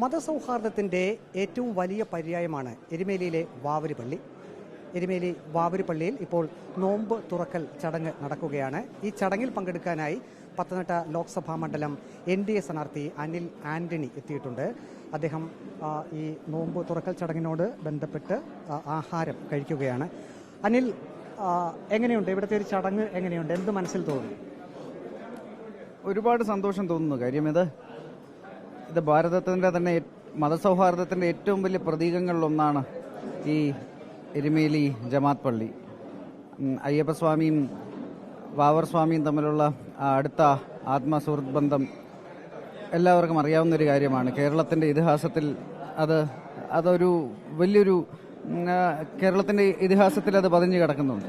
മതസൗഹാർദ്ദത്തിന്റെ ഏറ്റവും വലിയ പര്യായമാണ് എരുമേലിയിലെ വാവരിപ്പള്ളി എരുമേലി വാവരിപ്പള്ളിയിൽ ഇപ്പോൾ നോമ്പ് തുറക്കൽ ചടങ്ങ് നടക്കുകയാണ്. ഈ ചടങ്ങിൽ പങ്കെടുക്കാനായി പത്തനംതിട്ട ലോക്സഭാ മണ്ഡലം എൻ ഡി എ സ്ഥാനാർത്ഥി അനിൽ ആന്റണി എത്തിയിട്ടുണ്ട്. അദ്ദേഹം ഈ നോമ്പ് തുറക്കൽ ചടങ്ങിനോട് ബന്ധപ്പെട്ട് ആഹാരം കഴിക്കുകയാണ്. അനിൽ എങ്ങനെയുണ്ട്? ഇവിടുത്തെ ഒരു ചടങ്ങ് എങ്ങനെയുണ്ട്? എന്ത് മനസ്സിൽ തോന്നുന്നു? ഒരുപാട് സന്തോഷം തോന്നുന്നു. കാര്യം ഇത് ഇത് ഭാരതത്തിന്റെ തന്നെ മതസൗഹാർദ്ദത്തിന്റെ ഏറ്റവും വലിയ പ്രതീകങ്ങളിലൊന്നാണ് ഈ എരുമേലി ജമാത്ത് പള്ളി. അയ്യപ്പസ്വാമിയും വാവർ സ്വാമിയും തമ്മിലുള്ള അടുത്ത ആത്മസുഹൃത്ത് ബന്ധം എല്ലാവർക്കും അറിയാവുന്ന ഒരു കാര്യമാണ്. കേരളത്തിന്റെ ഇതിഹാസത്തിൽ അത് അതൊരു വലിയൊരു കേരളത്തിന്റെ ഇതിഹാസത്തിൽ അത് പതിഞ്ഞു കിടക്കുന്നുണ്ട്.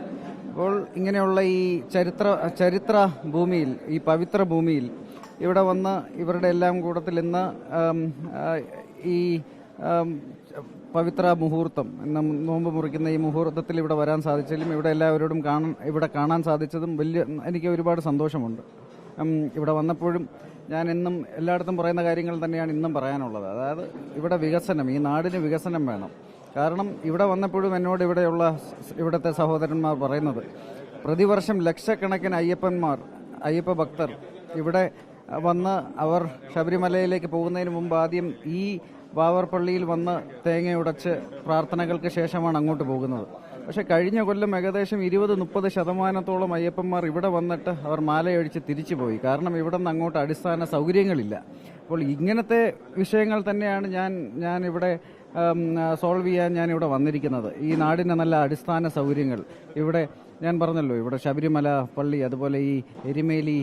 അപ്പോൾ ഇങ്ങനെയുള്ള ഈ ചരിത്ര ചരിത്ര ഭൂമിയിൽ ഈ പവിത്ര ഭൂമിയിൽ ഇവിടെ വന്ന് ഇവരുടെ എല്ലാം കൂട്ടത്തിൽ ഇന്ന് ഈ പവിത്ര മുഹൂർത്തം നോമ്പ് മുറിക്കുന്ന ഈ മുഹൂർത്തത്തിൽ ഇവിടെ വരാൻ സാധിച്ചാലും ഇവിടെ എല്ലാവരോടും കാണാൻ ഇവിടെ കാണാൻ സാധിച്ചതും വലിയ എനിക്ക് ഒരുപാട് സന്തോഷമുണ്ട്. ഇവിടെ വന്നപ്പോഴും ഞാൻ എന്നും എല്ലായിടത്തും പറയുന്ന കാര്യങ്ങൾ തന്നെയാണ് ഇന്നും പറയാനുള്ളത്. അതായത് ഇവിടെ വികസനം ഈ നാടിന് വികസനം വേണം. കാരണം ഇവിടെ വന്നപ്പോഴും എന്നോട് ഇവിടെയുള്ള ഇവിടുത്തെ സഹോദരന്മാർ പറയുന്നത് പ്രതിവർഷം ലക്ഷക്കണക്കിന് അയ്യപ്പന്മാർ അയ്യപ്പ ഭക്തർ ഇവിടെ വന്ന് അവർ ശബരിമലയിലേക്ക് പോകുന്നതിന് മുമ്പ് ആദ്യം ഈ വാവർപ്പള്ളിയിൽ വന്ന് തേങ്ങയുടച്ച് പ്രാർത്ഥനകൾക്ക് ശേഷമാണ് അങ്ങോട്ട് പോകുന്നത്. പക്ഷെ കഴിഞ്ഞ കൊല്ലം ഏകദേശം ഇരുപത് മുപ്പത് ശതമാനത്തോളം അയ്യപ്പന്മാർ ഇവിടെ വന്നിട്ട് അവർ മാലയഴിച്ച് തിരിച്ചു പോയി. കാരണം ഇവിടെ നിന്ന് അങ്ങോട്ട് അടിസ്ഥാന സൗകര്യങ്ങളില്ല. അപ്പോൾ ഇങ്ങനത്തെ വിഷയങ്ങൾ തന്നെയാണ് ഞാൻ ഞാൻ ഇവിടെ സോൾവ് ചെയ്യാൻ ഞാൻ ഇവിടെ വന്നിരിക്കുന്നത്. ഈ നാടിന് നല്ല അടിസ്ഥാന സൗകര്യങ്ങൾ. ഇവിടെ ഞാൻ പറഞ്ഞല്ലോ ഇവിടെ ശബരിമല പള്ളി അതുപോലെ ഈ എരിമേലി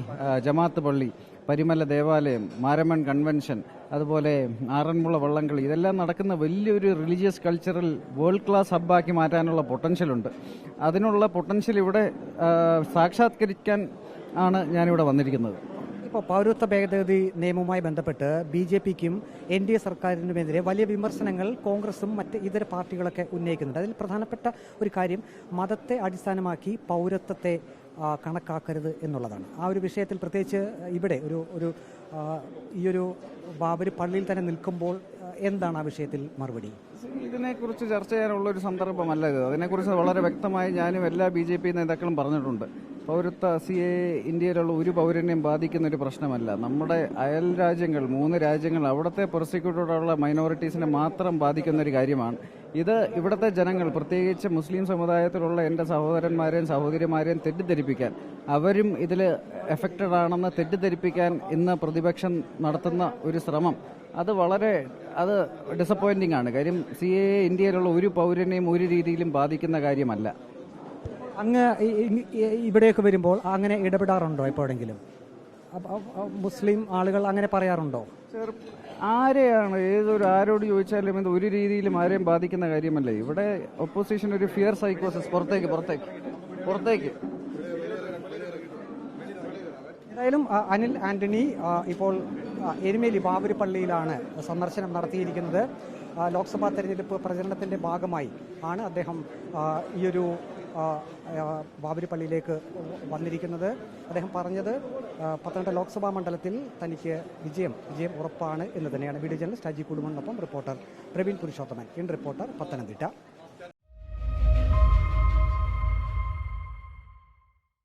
ജമാത്ത് പള്ളി പരിമല ദേവാലയം മാരമൺ കൺവെൻഷൻ അതുപോലെ ആറന്മുള വള്ളംകളി ഇതെല്ലാം നടക്കുന്ന വലിയൊരു റിലീജിയസ് കൾച്ചറൽ വേൾഡ് ക്ലാസ് ഹബ്ബാക്കി മാറ്റാനുള്ള പൊട്ടൻഷ്യലുണ്ട് അതിനുള്ള പൊട്ടൻഷ്യൽ ഇവിടെ സാക്ഷാത്കരിക്കാൻ ആണ് ഞാനിവിടെ വന്നിരിക്കുന്നത്. ഇപ്പോൾ പൗരത്വ ഭേദഗതി നിയമവുമായി ബന്ധപ്പെട്ട് ബി ജെ പിക്കും എൻ ഡി എ സർക്കാരിനുമെതിരെ വലിയ വിമർശനങ്ങൾ കോൺഗ്രസും മറ്റ് ഇതര പാർട്ടികളൊക്കെ ഉന്നയിക്കുന്നുണ്ട്. അതിൽ പ്രധാനപ്പെട്ട ഒരു കാര്യം മതത്തെ അടിസ്ഥാനമാക്കി പൗരത്വത്തെ കണക്കാക്കരുത് എന്നുള്ളതാണ്. ആ ഒരു വിഷയത്തിൽ പ്രത്യേകിച്ച് ഇവിടെ ഒരു ഒരു ഈ ഒരു ബാബരി പള്ളിയിൽ തന്നെ നിൽക്കുമ്പോൾ എന്താണ് ആ വിഷയത്തിൽ മറുപടി? ഇതിനെക്കുറിച്ച് ചർച്ച ചെയ്യാനുള്ള ഒരു സന്ദർഭമല്ല ഇത്. അതിനെക്കുറിച്ച് വളരെ വ്യക്തമായി ഞാനും എല്ലാ ബി ജെ പി നേതാക്കളും പറഞ്ഞിട്ടുണ്ട്. പൗരത്വ എ ഇന്ത്യയിലുള്ള ഒരു പൗരനെയും ബാധിക്കുന്ന ഒരു പ്രശ്നമല്ല. നമ്മുടെ അയൽ രാജ്യങ്ങൾ മൂന്ന് രാജ്യങ്ങൾ അവിടുത്തെ പ്രോസിക്യൂട്ടറുള്ള മൈനോറിറ്റീസിനെ മാത്രം ബാധിക്കുന്ന ഒരു കാര്യമാണ്. ഇത് ഇവിടുത്തെ ജനങ്ങൾ പ്രത്യേകിച്ച് മുസ്ലിം സമുദായത്തിലുള്ള എന്റെ സഹോദരന്മാരെയും സഹോദരിമാരെയും തെറ്റിദ്ധരിപ്പിക്കാൻ അവരും ഇതിൽ എഫക്റ്റഡ് ആണെന്ന് തെറ്റിദ്ധരിപ്പിക്കാൻ ഇന്ന് പ്രതിപക്ഷം നടത്തുന്ന ഒരു ശ്രമം. അത് വളരെ അത് ഡിസപ്പോയിന്റിംഗ് ആണ്. കാര്യം സി എ ഇന്ത്യയിലുള്ള ഒരു പൗരനെയും ഒരു രീതിയിലും ബാധിക്കുന്ന കാര്യമല്ല. അങ്ങ് ഇവിടെയൊക്കെ വരുമ്പോൾ അങ്ങനെ ഇടപെടാറുണ്ടോ എപ്പോഴെങ്കിലും? മുസ്ലിം ആളുകൾ അങ്ങനെ പറയാറുണ്ടോ? ആരെയാണ് ഏതൊരു ആരോട് ചോദിച്ചാലും ഇത് ഒരു രീതിയിലും ആരെയും ബാധിക്കുന്ന കാര്യമല്ല. ഇവിടെ ഒപ്പോസിഷൻ ഒരു ഫിയർ സൈക്കോസിസ് പുറത്തേക്ക് പുറത്തേക്ക് പുറത്തേക്ക്. ഏതായാലും അനിൽ ആന്റണി ഇപ്പോൾ എരുമേലി ബാബുരിപ്പള്ളിയിലാണ് സന്ദർശനം നടത്തിയിരിക്കുന്നത്. ലോക്സഭാ തെരഞ്ഞെടുപ്പ് പ്രചരണത്തിന്റെ ഭാഗമായി ആണ് അദ്ദേഹം ഈയൊരു ബാബരി പള്ളിയിലേക്ക് വന്നിരിക്കുന്നത്. അദ്ദേഹം പറഞ്ഞത് പത്തനംതിട്ട ലോക്സഭാ മണ്ഡലത്തിൽ തനിക്ക് വിജയം വിജയം ഉറപ്പാണ് എന്ന് തന്നെയാണ്. Video journalist Aji കുടുംബനൊപ്പം reporter Praveen Purushothaman in reporter Pathanamthitta.